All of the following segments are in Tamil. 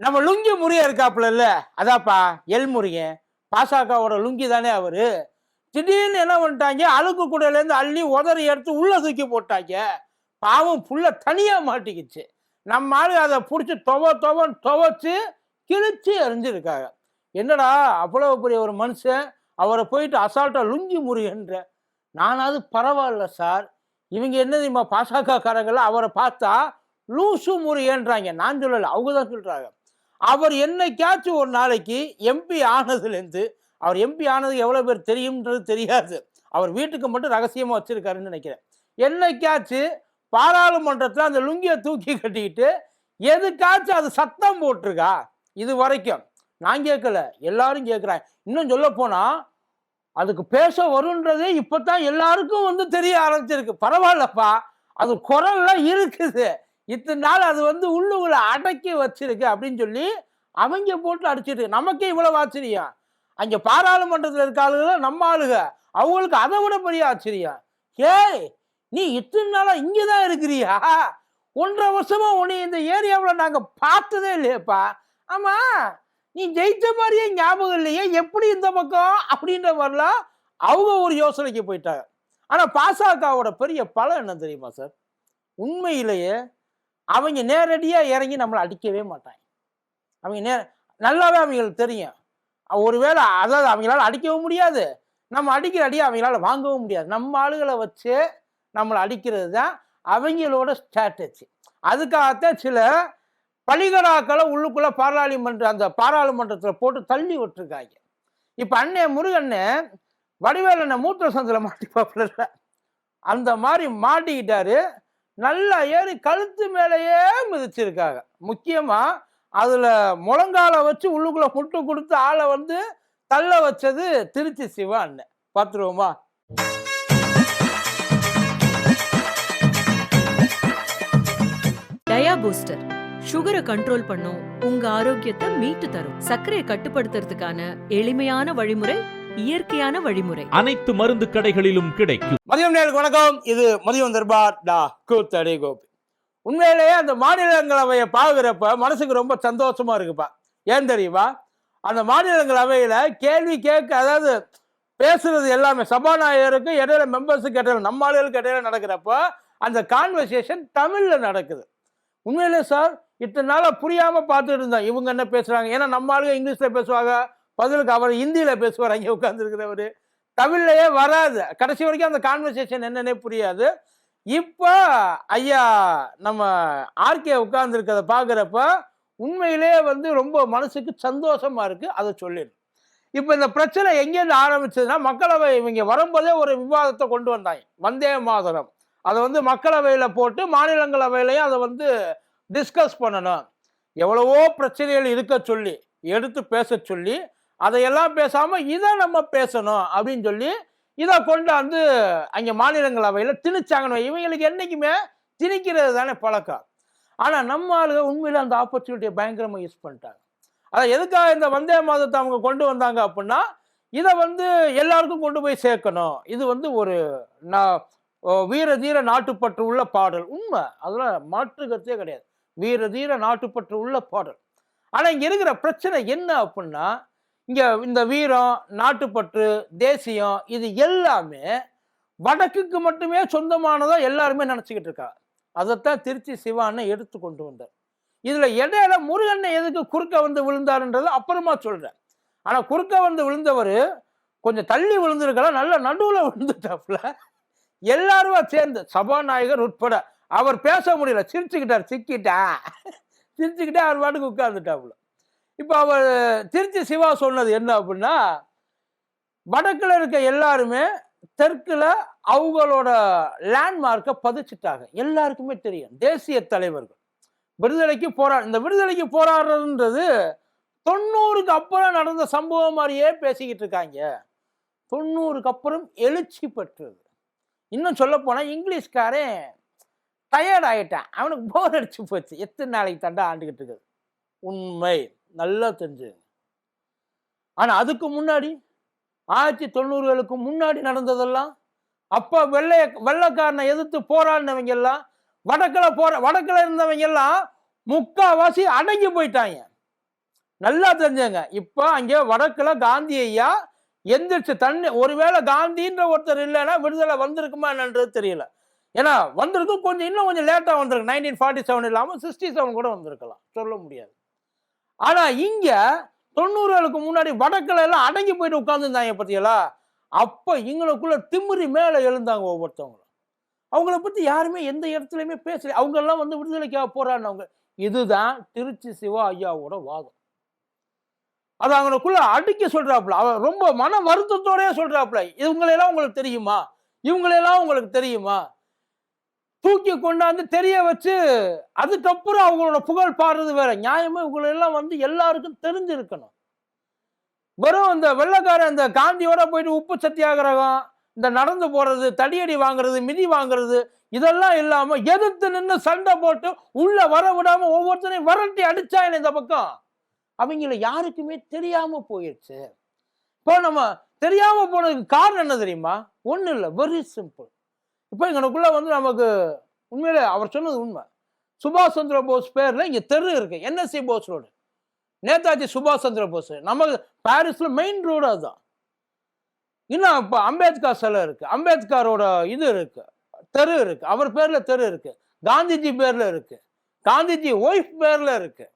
நம்ம லுங்கி முறிய இருக்காப்புல இல்ல அதாப்பா எல் முருகன் பாசகவோட லுங்கி தானே அவரு. திடீர்னு என்ன பண்ணிட்டாங்க? அழுக்கு கூடையிலேருந்து அள்ளி உதறி எடுத்து உள்ள தூக்கி போட்டாங்க. பாவம் புள்ள தனியா மாட்டிக்கிச்சு. நம்ம ஆளு அதை பிடிச்சி துவ துவன்னு துவச்சு கிழிச்சு எரிஞ்சிருக்காங்க என்னடா அவ்வளவு பெரிய ஒரு மனுஷன் அவரை போயிட்டு அசால்ட்டா லுங்கி முருகன்ற நானாவது பரவாயில்ல சார். இவங்க என்ன தெரியுமா பாசகக்காரங்கள அவரை பார்த்தா லூசு முறியன்றாங்க. நான் சொல்லலை அவங்க தான் சொல்றாங்க. அவர் என்னைக்காச்சும் ஒரு நாளைக்கு எம்பி ஆனதுலேருந்து அவர் எம்பி ஆனது எவ்வளோ பேர் தெரியும்ன்றது தெரியாது. அவர் வீட்டுக்கு மட்டும் ரகசியமாக வச்சுருக்காருன்னு நினைக்கிறேன். என்னைக்காச்சும் பாராளுமன்றத்தில் அந்த லுங்கியை தூக்கி கட்டிக்கிட்டு எதுக்காச்சும் அது சத்தம் போட்டிருக்கா? இது வரைக்கும். நான் கேட்கல. எல்லாரும் கேட்குறாங்க. இன்னும் சொல்ல போனால் அதுக்கு பேச வருன்றதே இப்பதான் எல்லாருக்கும் வந்து தெரிய ஆரம்பிச்சிருக்கு. பரவாயில்லப்பா. அது குரல்லாம் இருக்குது இத்தனை நாள் அது வந்து உள்ளுக்குள்ள அடக்கி வச்சிருக்கு அப்படின்னு சொல்லி அவங்க போட்டு அடிச்சிட்டு நமக்கே இவ்வளவு ஆச்சரியம். அங்க பாராளுமன்றத்தில் இருக்க ஆளுங்க நம்ம ஆளுங்க அவங்களுக்கு அதை விட பெரிய ஆச்சரியம். ஏய் நீ இத்தனை நாளா இங்கதான் இருக்கிறியா? ஒன்றரை வருஷமா உன்னை இந்த ஏரியாவில் நாங்க பார்த்ததே இல்லையேப்பா. ஆமா நீ ஜெயித்த மாதிரியே ஞாபகம் இல்லையே. எப்படி இந்த பக்கம் அப்படின்ற மாதிரிலாம் அவங்க ஒரு யோசனைக்கு போயிட்டாங்க. ஆனால் பாசகவோட பெரிய பலம் என்ன தெரியுமா சார்? உண்மையிலேயே அவங்க நேரடியாக இறங்கி நம்மளை அடிக்கவே மாட்டாங்க. அவங்க நே நல்லாவே அவங்களுக்கு தெரியும். ஒருவேளை அதாவது அவங்களால அடிக்கவும் முடியாது. நம்ம அடிக்கிற அடியை அவங்களால வாங்கவும் முடியாது. நம்ம ஆளுகளை வச்சு நம்மளை அடிக்கிறது தான் அவங்களோட ஸ்ட்ராட்டஜி அதுக்காகத்தான் சில பலிகடாக்களை உள்ளுக்குள்ளே பாராளுமன்ற அந்த பாராளுமன்றத்தில் போட்டு தள்ளி விட்டுருக்காங்க. இப்போ அண்ணே முருகண்ணே மூத்த மூத்திர சந்தில் மாட்டிப்பாப்புல அந்த மாதிரி மாட்டிக்கிட்டாரு. நல்லா ஏறி கழுத்து மேலேயே மிதிச்சிருக்காங்க. முக்கியமா அதுல முழங்கால வச்சு உள்ளுக்குள்ள முட்டு கொடுத்து ஆளை வந்து தள்ள வச்சது திருச்சி சிவா அண்ணன். பார்த்துருவோமா டயா பூஸ்டர். சுகரை கண்ட்ரோல் பண்ணும் உங்க ஆரோக்கியத்தை மீட்டு தரும். சர்க்கரையை கட்டுப்படுத்துறதுக்கான எளிமையான வழிமுறை இயற்கையான வழிமுறை. அனைத்து மருந்து கடைகளிலும் கிடைக்கும். மதியம் நேருக்கு வணக்கம். இது மதியம் தர்பார் டா கூத்தடி கோபி. உண்மையிலேயே அந்த மாநிலங்களவையை பார்க்குறப்ப மனசுக்கு ரொம்ப சந்தோஷமா இருக்குப்பா. ஏன் தெரியுமா? அந்த மாநிலங்களவையில கேள்வி கேட்க அதாவது பேசுறது எல்லாமே சபாநாயகருக்கு இடையில மெம்பர்ஸுக்கு இடையில நம்ம ஆளுகளுக்கு இடையில நடக்கிறப்ப அந்த கான்வர்சேஷன் தமிழ்ல நடக்குது. உண்மையிலே சார் இத்தனை நாளா புரியாம பார்த்துட்டு இருந்தோம். இவங்க என்ன பேசுறாங்க? ஏன்னா நம்ம ஆளுங்க இங்கிலீஷ்ல பேசுவாங்க. பதிலுக்கு அவர் இந்தியில் பேசுவார். அங்கே உட்காந்துருக்கிறவர் தமிழ்லையே வராது. கடைசி வரைக்கும் அந்த கான்வர்சேஷன் என்னன்னே புரியாது. இப்போ ஐயா நம்ம ஆர்கே உட்கார்ந்துருக்கிறத பார்க்குறப்ப உண்மையிலேயே வந்து ரொம்ப மனசுக்கு சந்தோஷமாக இருக்குது அதை சொல்லிடு. இப்போ இந்த பிரச்சனை எங்கேருந்து ஆரம்பிச்சதுன்னா மக்களவை இவங்க வரும்போதே ஒரு விவாதத்தை கொண்டு வந்தாங்க. வந்தே மாதரம். அதை வந்து மக்களவையில் போட்டு மாநிலங்களவையிலையும் அதை வந்து டிஸ்கஸ் பண்ணணும். எவ்வளவோ பிரச்சனைகள் இருக்க சொல்லி எடுத்து பேச சொல்லி அதையெல்லாம் பேசாமல் இதை நம்ம பேசணும் அப்படின்னு சொல்லி இதை கொண்டாந்து அங்கே மாநிலங்களவையில் திணிச்சாங்கன்னு இவங்களுக்கு என்னைக்குமே திணிக்கிறது தானே பழக்கம். ஆனால் நம்ம ஆளுக உண்மையில் அந்த ஆப்பர்ச்சுனிட்டியை பயங்கரமாக யூஸ் பண்ணிட்டாங்க. அதான் எதுக்காக இந்த வந்தே மாதத்தை அவங்க கொண்டு வந்தாங்க அப்படின்னா இதை வந்து எல்லாருக்கும் கொண்டு போய் சேர்க்கணும். இது வந்து ஒரு நான் வீர தீர நாட்டுப்பற்று உள்ள பாடல். உண்மை. அதில் மாற்று கருத்தே கிடையாது. வீர தீர நாட்டுப்பற்று உள்ள பாடல். ஆனால் இங்கே இருக்கிற பிரச்சனை என்ன அப்படின்னா இங்கே இந்த வீரம் நாட்டுப்பற்று தேசியம் இது எல்லாமே வடக்குக்கு மட்டுமே சொந்தமானதாக எல்லாருமே நினச்சிக்கிட்டு இருக்கா. அதைத்தான் திருச்சி சிவான்னு எடுத்து கொண்டு வந்தார். இதில் இடையில முருகண்ணை எதுக்கு குறுக்க வந்து விழுந்தாருன்றது அப்புறமா சொல்கிறேன் ஆனால் குறுக்க வந்து விழுந்தவர் கொஞ்சம் தள்ளி விழுந்திருக்கலாம் நல்ல நடுவில் விழுந்துட்டாப்புல. எல்லாருமா சேர்ந்து சபாநாயகர் உட்பட அவர் பேச முடியல சிரிச்சுக்கிட்டார் சிக்கிட்டா. சிரிச்சுக்கிட்டே அவர் பாட்டுக்கு உட்கார்ந்துட்டாப்புல. இப்போ அவர் திருச்சி சிவா சொன்னது என்ன அப்படின்னா வடக்கில் இருக்க எல்லாருமே தெற்கில் அவங்களோட லேண்ட்மார்க்கை பதிச்சிட்டாங்க. எல்லாருக்குமே தெரியும். தேசிய தலைவர்கள். விடுதலைக்கு போரா இந்த விடுதலைக்கு போராடுறதுன்றது தொண்ணூறுக்கு அப்புறம் நடந்த சம்பவம் மாதிரியே பேசிக்கிட்டு இருக்காங்க. தொண்ணூறுக்கு அப்புறம் எழுச்சி பெற்றது. இன்னும் சொல்ல போனால் இங்கிலீஷ்காரன் டயர்ட் ஆகிட்டான் அவனுக்கு போர் அடிச்சு போச்சு. எத்தனை நாளைக்கு தண்டா ஆண்டுகிட்டு இருக்குது? உண்மை. நல்லா தெரிஞ்சுங்க ஆனால் அதுக்கு முன்னாடி ஆயிரத்தி தொண்ணூறுகளுக்கு முன்னாடி நடந்ததெல்லாம் அப்போ வெள்ளைய வெள்ளைக்காரனை எதிர்த்து போராடினவங்க எல்லாம் வடக்கில் போற வடக்கில் இருந்தவங்க எல்லாம் முக்காவாசி அடங்கி போயிட்டாங்க. நல்லா தெரிஞ்சங்க இப்போ அங்கே வடக்கில் காந்தி ஐயா எந்திரிச்சு தண்ணி ஒருவேளை காந்தின்ற ஒருத்தர் இல்லைன்னா விடுதலை வந்திருக்குமா என்னன்றது தெரியல. ஏன்னா வந்திருக்கும் கொஞ்சம் இன்னும் கொஞ்சம் லேட்டாக வந்திருக்கு. நைன்டீன் ஃபார்ட்டி செவன் இல்லாமல் சிக்ஸ்டி செவன் கூட வந்திருக்கலாம். சொல்ல முடியாது. ஆனால் இங்கே தொண்ணூறுகளுக்கு முன்னாடி வடக்கில் எல்லாம் அடங்கி போயிட்டு உட்காந்துருந்தாங்க பத்தியலா அப்போ எங்களுக்குள்ள திமிரி மேலே எழுந்தாங்க ஒவ்வொருத்தவங்களும். அவங்கள பற்றி யாருமே எந்த இடத்துலையுமே பேசல. அவங்கெல்லாம் வந்து விடுதலைக்காக போராடினவங்க. இதுதான் திருச்சி சிவா ஐயாவோட வாதம். அது அவங்களுக்குள்ள அடிக்க சொல்றாப்புல. அவர் ரொம்ப மன வருத்தத்தோடய சொல்றாப்புல. இவங்களெல்லாம் உங்களுக்கு தெரியுமா? இவங்களெல்லாம் உங்களுக்கு தெரியுமா? தூக்கி கொண்டாந்து தெரிய வச்சு அதுக்கப்புறம் அவங்களோட புகழ் பாடுறது வேற. நியாயமா இவங்களெல்லாம் வந்து எல்லாருக்கும் தெரிஞ்சிருக்கணும். வெறும் இந்த வெள்ளக்காரன் இந்த காந்தியோட போயிட்டு உப்பு சத்தியாகிரகம் இந்த நடந்து போறது தடியடி வாங்குறது மிதி வாங்குறது இதெல்லாம் இல்லாம எதிர்த்து நின்று சண்டை போட்டு உள்ள வர விடாம ஒவ்வொருத்தரையும் விரட்டி அடிச்சாங்க இந்த பக்கம். அவங்கள யாருக்குமே தெரியாம போயிடுச்சு. இப்போ நம்ம தெரியாம போனதுக்கு காரணம் என்ன தெரியுமா? ஒன்றும் இல்லை வெரி சிம்பிள் இப்போ எங்களுக்குள்ள வந்து நமக்கு உண்மையிலே அவர் சொன்னது உண்மை. சுபாஷ் சந்திர போஸ் பேர்ல இங்க தெரு இருக்கு. NSC Bose road. நேதாஜி சுபாஷ் சந்திர போஸ். நம்ம பாரிஸ்ல மெயின் ரோடு அதுதான். இன்னும் இப்போ அம்பேத்கர் சிலை இருக்கு. அம்பேத்கரோட இது இருக்கு. தெரு இருக்கு. அவர் பேர்ல தெரு இருக்கு. காந்திஜி பேர்ல இருக்கு. காந்திஜி ஒய்ஃப் பேர்ல இருக்கு.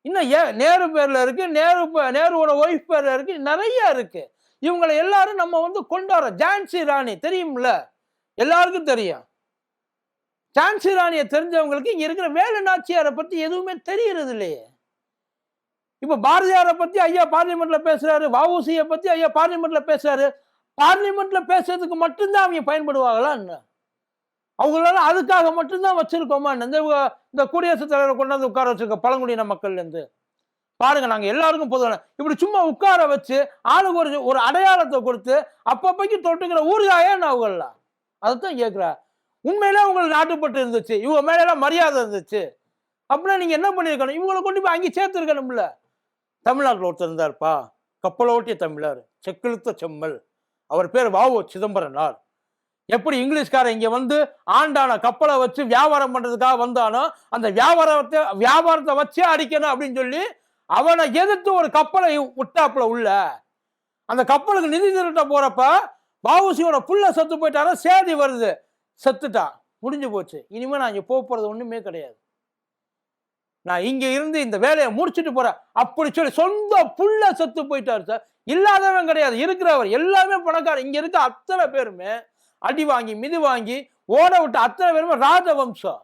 இன்னும் ஏ நேரு பேர்ல இருக்கு. நேரு பே- நேருவோட ஒய்ஃப் பேர்ல இருக்கு. நிறைய இருக்கு. இவங்களை எல்லாரும் நம்ம வந்து கொண்டாடுற ஜான்சி ராணி தெரியும்ல? எல்லாருக்கும் தெரியும். ஜான்சி ராணியை தெரிஞ்சவங்களுக்கு இங்க இருக்கிற வேலு நாச்சியாரை பத்தி எதுவுமே தெரியறது இல்லையே இப்ப பாரதியாரை பத்தி ஐயா பார்லிமெண்ட்ல பேசுறாரு வஉசியை பத்தி ஐயா பார்லிமெண்ட்ல பேசுறாரு. பார்லிமெண்ட்ல பேசுறதுக்கு மட்டும்தான் அவங்க பயன்படுவாங்களா என்ன? அவங்களால அதுக்காக மட்டும்தான் வச்சிருக்கோமா இந்த இந்த குடியரசுத் தலைவரை கொண்டாந்து உட்கார வச்சிருக்க பழங்குடியின மக்கள்ல இருந்து பாருங்க நாங்க எல்லாருக்கும் பொதுவான இப்படி சும்மா உட்கார வச்சு ஆளுக்கு ஒரு ஒரு அடையாளத்தை கொடுத்து அப்பப்பைக்கு தொட்டுக்கிற ஊர்காயே நான் அதைத்தான் அதுதான் கேட்குறா. உண்மையிலே உங்களுக்கு நாட்டுப்பட்டு இருந்துச்சு. இவங்க மேலாம் மரியாதை இருந்துச்சு. அப்படின்னா நீங்கள் என்ன பண்ணியிருக்கணும்? இவங்களை கொண்டு போய் அங்கே சேர்த்துருக்கணும்ல. தமிழ்நாட்டில் ஒருத்தர் இருந்தார்ப்பா. கப்பலோட்டிய தமிழர் செக்கிழுத்த செம்மல். அவர் பேர் வாவோ சிதம்பரனார். எப்படி இங்கிலீஷ்காரன் இங்கே வந்து ஆண்டான கப்பலை வச்சு வியாபாரம் பண்ணுறதுக்காக வந்தானோ அந்த வியாபாரத்தை வியாபாரத்தை வச்சே அடிக்கணும் அப்படின்னு சொல்லி அவனை எதிர்த்து ஒரு கப்பலை விட்டாப்புல உள்ள. அந்த கப்பலுக்கு நிதி திரட்ட போகிறப்ப வஉசியோட புள்ள செத்து போயிட்டாரோ சேதி வருது. செத்துட்டான். முடிஞ்சு போச்சு. இனிமேல் நான் இங்கே போக போகிறது ஒன்றுமே கிடையாது. நான் இங்கே இருந்து இந்த வேலையை முடிச்சுட்டு போகிறேன் அப்படி சொல்லி சொந்த புள்ள செத்து போயிட்டாரு சார். இல்லாதவன் கிடையாது. இருக்கிறவர் எல்லாமே பணக்காரன் இங்கே இருக்க அத்தனை பேருமே அடி வாங்கி மிதி வாங்கி ஓட விட்ட அத்தனை பேருமே ராஜவம்சம்.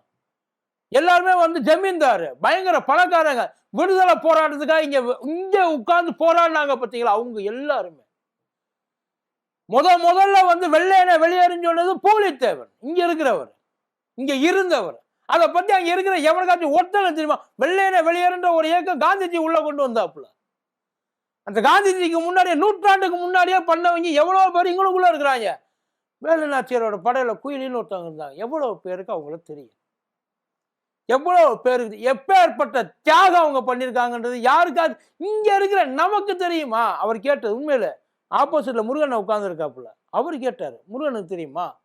எல்லாருமே வந்து ஜமீன்தார். பயங்கர பணக்காரங்க. விடுதலை போராட்டத்துக்காக இங்கே இங்கே உட்காந்து போராடினாங்க பார்த்தீங்களா அவங்க எல்லாருமே. முத முதல்ல வந்து வெள்ளையனை வெளியேறுன்னு சொன்னது பூலித்தேவன். இங்க இருக்கிறவர். இங்க இருந்தவர். அதை பத்தி அங்க இருக்கிற எவனுக்காச்சும் ஒருத்தனை தெரியுமா? வெள்ளையனை வெளியேறுன்ற ஒரு இயக்கம் காந்திஜி உள்ள கொண்டு வந்தாப்புல. அந்த காந்திஜிக்கு முன்னாடியே நூற்றாண்டுக்கு முன்னாடியே பண்ணவங்க எவ்வளவு பேர் இங்களுக்குள்ள இருக்கிறாங்க? வேலுநாச்சியரோட படையில குயிலின்னு ஒருத்தவங்க இருந்தாங்க. எவ்வளவு பேருக்கு அவங்கள தெரியும்? எவ்வளவு பேருக்கு எப்பேற்பட்ட தியாகம் அவங்க பண்ணியிருக்காங்கன்றது யாருக்காவது இங்க இருக்கிற நமக்கு தெரியுமா? அவர் கேட்டது உண்மையில. ஆப்போசிட்டில் முருகன் உட்கார்ந்துருக்காப்புல. அவர் கேட்டார் முருகனுக்கு தெரியுமா?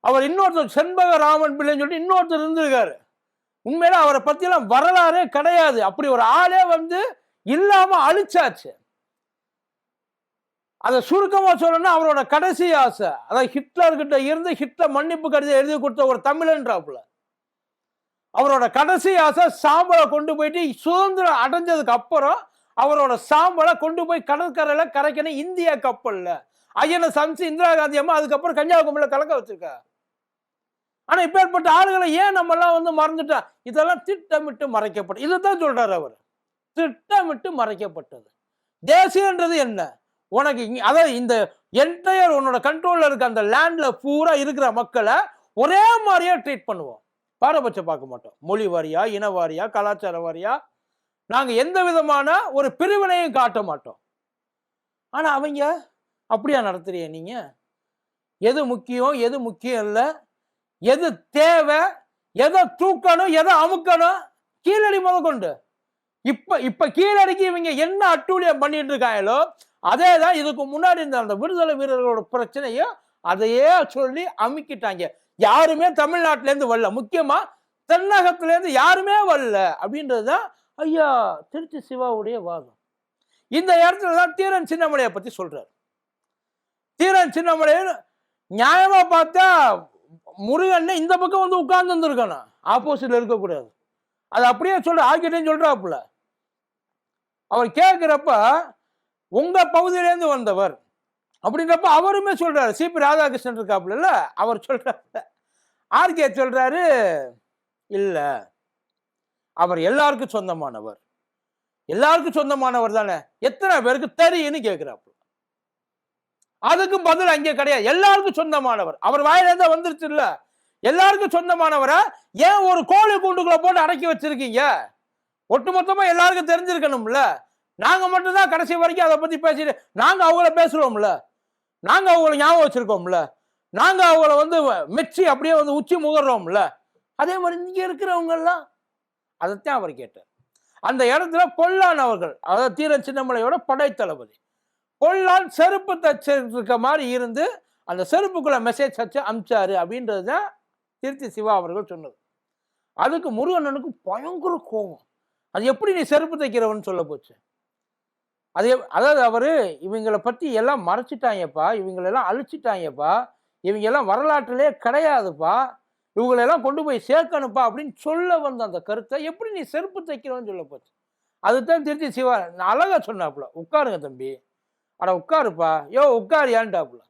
அவர் இன்னொருத்தர் செண்பக ராமன் பிள்ளைன்னு சொல்லிட்டு இன்னொருத்தர் இருந்திருக்காரு. உண்மையில அவரை பற்றிலாம் வரலாறே கிடையாது. அப்படி ஒரு ஆளே வந்து இல்லாமல் அழிச்சாச்சு. அதை சுருக்கமாக சொல்லணும்னா அவரோட கடைசி ஆசை. அதான் ஹிட்லர்கிட்ட இருந்து ஹிட்லர் மன்னிப்பு கடிதம் எழுதி கொடுத்த ஒரு தமிழன்றாப்புல. அவரோட கடைசி ஆசை சாம்பலை கொண்டு போயிட்டு சுதந்திரம் அடைஞ்சதுக்கு அப்புறம் அவரோட சாம்பலை கொண்டு போய் கடற்கரையில் கரைக்கணும் இந்திய கப்பலில். ஐயனை சமைச்சு இந்திரா காந்தி அம்மா அதுக்கப்புறம் கன்னியாகுமரியில் கலக்க வச்சிருக்கா. ஆனால் இப்பேற்பட்ட ஆளுகளை ஏன் நம்ம எல்லாம் வந்து மறந்துட்டோம் இதெல்லாம் திட்டமிட்டு மறைக்கப்பட்டு இதை தான் சொல்கிறார் அவர். திட்டமிட்டு மறைக்கப்பட்டது. தேசியன்றது என்ன? உனக்கு அதாவது இந்த என்டையர் உன்னோட கண்ட்ரோலில் இருக்க அந்த லேண்டில் பூரா இருக்கிற மக்களை ஒரே மாதிரியே ட்ரீட் பண்ணுவோம். பாரபட்சம் பார்க்க மாட்டோம். மொழி வாரியா இன வாரியா கலாச்சார வாரியா நாங்கள் எந்த விதமான ஒரு பிரிவினையும் காட்ட மாட்டோம். ஆனால் அவங்க அப்படியா நடத்துறீங்க நீங்கள் எது முக்கியம் எது முக்கியம் இல்லை? எது தேவை எதை தூக்கணும் எதை அமுக்கணும்? கீழடி முதற்கொண்டு இப்போ இப்போ கீழடிக்கு இவங்க என்ன அட்டூழியம் பண்ணிட்டு இருக்காங்களோ அதே தான் இதுக்கு முன்னாடி இருந்த அந்த விடுதலை வீரர்களோட பிரச்சனையும் அதையே சொல்லி அமுக்கிட்டாங்க. யாருமே தமிழ்நாட்டிலேருந்து வரல. முக்கியமாக தென்னகத்துலேருந்து யாருமே வரல. அப்படின்றது தான் ஐயா திருச்சி சிவாவுடைய வாதம். இந்த இடத்துல தான் தீரன் சின்னமலையை பற்றி சொல்கிறார் தீரன் சின்னமலையை நியாயமாக பார்த்தா முருகன் இந்த பக்கம் வந்து உட்கார்ந்து இருந்திருக்கணும் ஆப்போசிட்ல இருக்கக்கூடாது. அது அப்படியே சொல்ற ஆக்கிட்டேன்னு சொல்றாப்புல. அவர் கேட்குறப்ப உங்க பகுதியிலேருந்து வந்தவர். அப்படின்றப்ப அவருமே சொல்றாரு. சிபி ராதாகிருஷ்ணன் இருக்காப்புல அவர் சொல்றாரு ஆர்கே சொல்றாரு இல்லை. அவர் எல்லாருக்கும் சொந்தமானவர். எல்லாருக்கும் சொந்தமானவர் தானே? எத்தனை பேருக்கு தெரியுன்னு கேட்கிறாப்பு அதுக்கும் பதில் அங்கே கிடையாது. எல்லாருக்கும் சொந்தமானவர். அவர் வாயிலிருந்தா வந்துருச்சு இல்ல எல்லாருக்கும் சொந்தமானவரை? ஏன் ஒரு கோழி கூண்டுக்குள்ள போட்டு அடக்கி வச்சிருக்கீங்க? ஒட்டுமொத்தமா எல்லாருக்கும் தெரிஞ்சிருக்கணும்ல. நாங்க மட்டும்தான் கடைசி வரைக்கும் அதை பத்தி பேசிட்டு நாங்க அவங்கள பேசுறோம்ல. நாங்க அவங்கள ஞாபகம் வச்சிருக்கோம்ல. நாங்க அவங்கள வந்து மெச்சி அப்படியே வந்து உச்சி முகர்றோம்ல. அதே மாதிரி இங்க இருக்கிறவங்க எல்லாம் அதைத்தான் அவர் கேட்டார். அந்த இடத்துல கொல்லான் அவர்கள் அதாவது தீரன் சின்னமலையோட படைத்தளபதி கொல்லான் செருப்பு தச்சிருக்க மாதிரி இருந்து அந்த செருப்புக்குள்ள மெசேஜ் வச்சு அமிச்சாரு அப்படின்றது தான் திருச்சி சிவா அவர்கள் சொன்னது. அதுக்கு முருகண்ணனுக்கு பயங்கர கோபம். அது எப்படி நீ செருப்பு தைக்கிறவன்னு சொல்ல போச்சு. அது அதாவது அவர் இவங்களை பற்றி எல்லாம் மறைச்சிட்டாங்கப்பா இவங்களெல்லாம் அழிச்சிட்டாங்கப்பா இவங்க எல்லாம் வரலாற்றிலே கிடையாதுப்பா இவங்களெல்லாம் கொண்டு போய் சேர்க்கணுப்பா அப்படின்னு சொல்ல வந்த அந்த கருத்தை எப்படி நீ செருப்பு தைக்கிறோன்னு சொல்ல போச்சு. அதுதான் திருச்சி சிவா நான் அழகாக சொன்னாப்புல உட்காருங்க தம்பி. அட உட்காருப்பா. யோ உட்காரியான்டாப்புல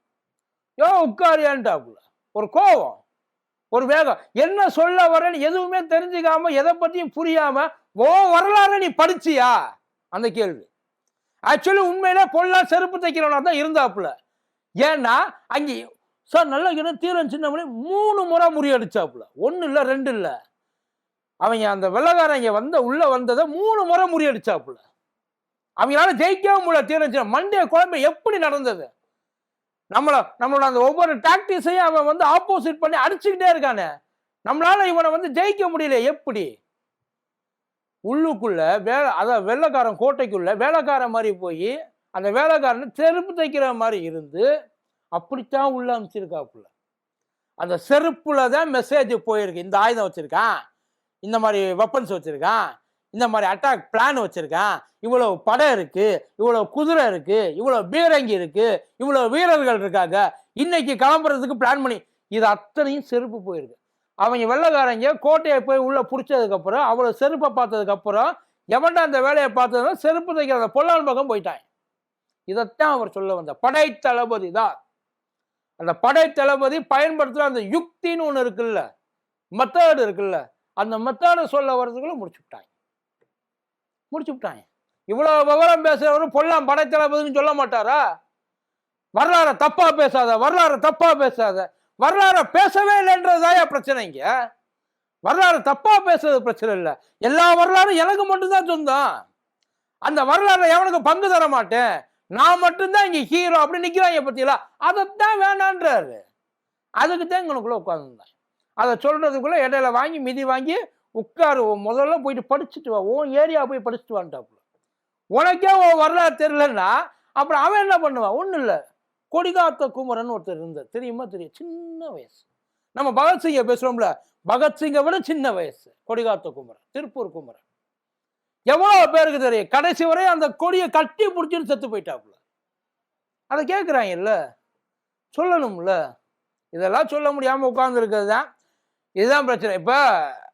யோ உட்காரியான்டாப்புல ஒரு கோவம். ஒரு வேகம். என்ன சொல்ல வரேன்னு எதுவுமே தெரிஞ்சுக்காம எதை பற்றியும் புரியாம ஓ வரலாறு நீ படிச்சியா? அந்த கேள்வி. ஆக்சுவலி உண்மையிலே பொல்லாம் செருப்பு தைக்கிறவனா தான் இருந்தாப்புல. ஏன்னா அங்கே சார் நல்ல கிணறு தீரன் சின்னமணி மூணு முறை முறியடிச்சாப்புல ஒன்று இல்லை ரெண்டு இல்லை. அவங்க அந்த வெள்ளக்காரங்க வந்த உள்ள வந்ததை மூணு முறை முறியடிச்சாப்புல அவங்களால ஜெயிக்கவே முடியல தீரன் சின்ன மண்டே குழம்பு எப்படி நடந்தது? நம்மள நம்மளோட அந்த ஒவ்வொரு டாக்டிஸையும் அவன் வந்து ஆப்போசிட் பண்ணி அடிச்சுக்கிட்டே இருக்கானே. நம்மளால இவனை வந்து ஜெயிக்க முடியல எப்படி? உள்ளுக்குள்ள வேலை அதான் வெள்ளைக்காரன் கோட்டைக்குள்ள வேலைக்காரன் மாதிரி போய் அந்த வேலைக்காரன் செருப்பு தைக்கிற மாதிரி இருந்து அப்படித்தான் உள்ள அமைச்சிருக்காப்புல அந்த செருப்புல தான் மெசேஜ் போயிருக்கு. இந்த ஆயுதம் வச்சிருக்கான். இந்த மாதிரி வெப்பன்ஸ் வச்சிருக்கான். இந்த மாதிரி அட்டாக் பிளான் வச்சிருக்கான். இவ்வளவு படை இருக்கு. இவ்வளவு குதிரை இருக்கு. இவ்வளவு பீரங்கி இருக்கு. இவ்வளவு வீரர்கள் இருக்காங்க. இன்னைக்கு கிளம்புறதுக்கு பிளான் பண்ணி. இது அத்தனையும் செருப்பு போயிருக்கு. அவங்க வெள்ளக்காரங்க கோட்டையை போய் உள்ள பிடிச்சதுக்கப்புறம் அவ்வளோ செருப்பை பார்த்ததுக்கப்புறம் எவன்டா அந்த வேலையை பார்த்ததுன்னா செருப்பு தைக்கிற அந்த பொல்லான் பக்கம் போயிட்டான் இதைத்தான் அவர் சொல்ல வந்த படை தளபதி தான். அந்த படை தளபதி பயன்படுத்துகிற அந்த யுக்தின்னு ஒன்று இருக்குல்ல மெத்தேடு இருக்குல்ல அந்த மெத்தேடை சொல்ல வர்றதுக்குள்ள முடிச்சு விட்டாங்க. முடிச்சு விட்டாங்க. இவ்வளோ விவரம் பேசுகிறவரும் பொல்லாம் படை தளபதினு சொல்ல மாட்டாரா? வரலாறு தப்பா பேசாத வரலாறு தப்பா பேசாத வரலாறு பேசவே இல்லைன்றதாயா பிரச்சனை இங்க? வரலாறு தப்பா பேசுறது பிரச்சனை இல்லை. எல்லா வரலாறும் எனக்கு மட்டும்தான் சொந்தம். அந்த வரலாறு எவனுக்கு பங்கு தர மாட்டேன் நான் மட்டும்தான் இங்க ஹீரோ அப்படி நிற்கிறாங்க பத்தியலா அதைத்தான் வேணான்றாரு. அதுக்கு தான் இங்கனுக்குள்ள உட்காந்துருந்தேன் அதை சொல்றதுக்குள்ள இடையில வாங்கி மிதி வாங்கி உட்காரு. முதல்ல போயிட்டு படிச்சுட்டு வா. உன் ஏரியா போய் படிச்சுட்டு வான்ட்டாப்புல. உனக்கே உன் வரலாறு தெரியலன்னா அப்புறம் அவன் என்ன பண்ணுவான்? ஒன்றும் இல்லை. கொடிகாத்த குமரன் ஒருத்தர் இருந்தார். தெரியுமா? தெரியும் சின்ன வயசு. நம்ம பகத்சிங்கை பேசுகிறோம்ல பகத்சிங்கை விட சின்ன வயசு. கொடிகாத்த குமரன். திருப்பூர் குமரன். எவ்வளவு பேருக்கு தெரியும்? கடைசி வரை அந்த கொடியை கட்டி பிடிச்சிட்டு செத்து போயிட்டாப்புல. அதை கேட்குறாங்கல்ல சொல்லணும்ல? இதெல்லாம் சொல்ல முடியாமல் உட்காந்துருக்கிறது தான் இதுதான் பிரச்சனை. இப்போ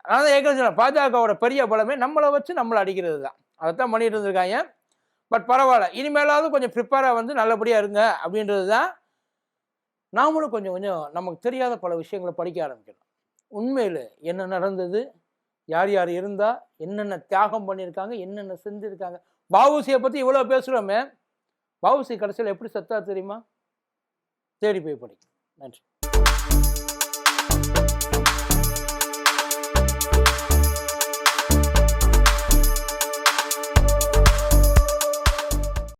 நான் தான் ஏற்கனவே பாஜகவோட பெரிய பலமே நம்மளை வச்சு நம்மளை அடிக்கிறது தான் அதைத்தான் பண்ணிட்டு இருந்திருக்காங்க. பட் பரவாயில்ல இனிமேலாவது கொஞ்சம் ப்ரிப்பேராக வந்து நல்லபடியாக இருங்க அப்படின்றது தான் நாமளும் கொஞ்சம் கொஞ்சம் நமக்கு தெரியாத பல விஷயங்களை படிக்க ஆரம்பிக்கணும். உண்மையில் என்ன நடந்தது? யார் யார் இருந்தா என்னென்ன தியாகம் பண்ணியிருக்காங்க என்னென்ன செஞ்சுருக்காங்க. பாவுசியை பற்றி இவ்வளோ பேசுகிறோமே பாவுசி கடைசியில் எப்படி செத்தா தெரியுமா? தேடி போய் படிக்கும் நன்றி.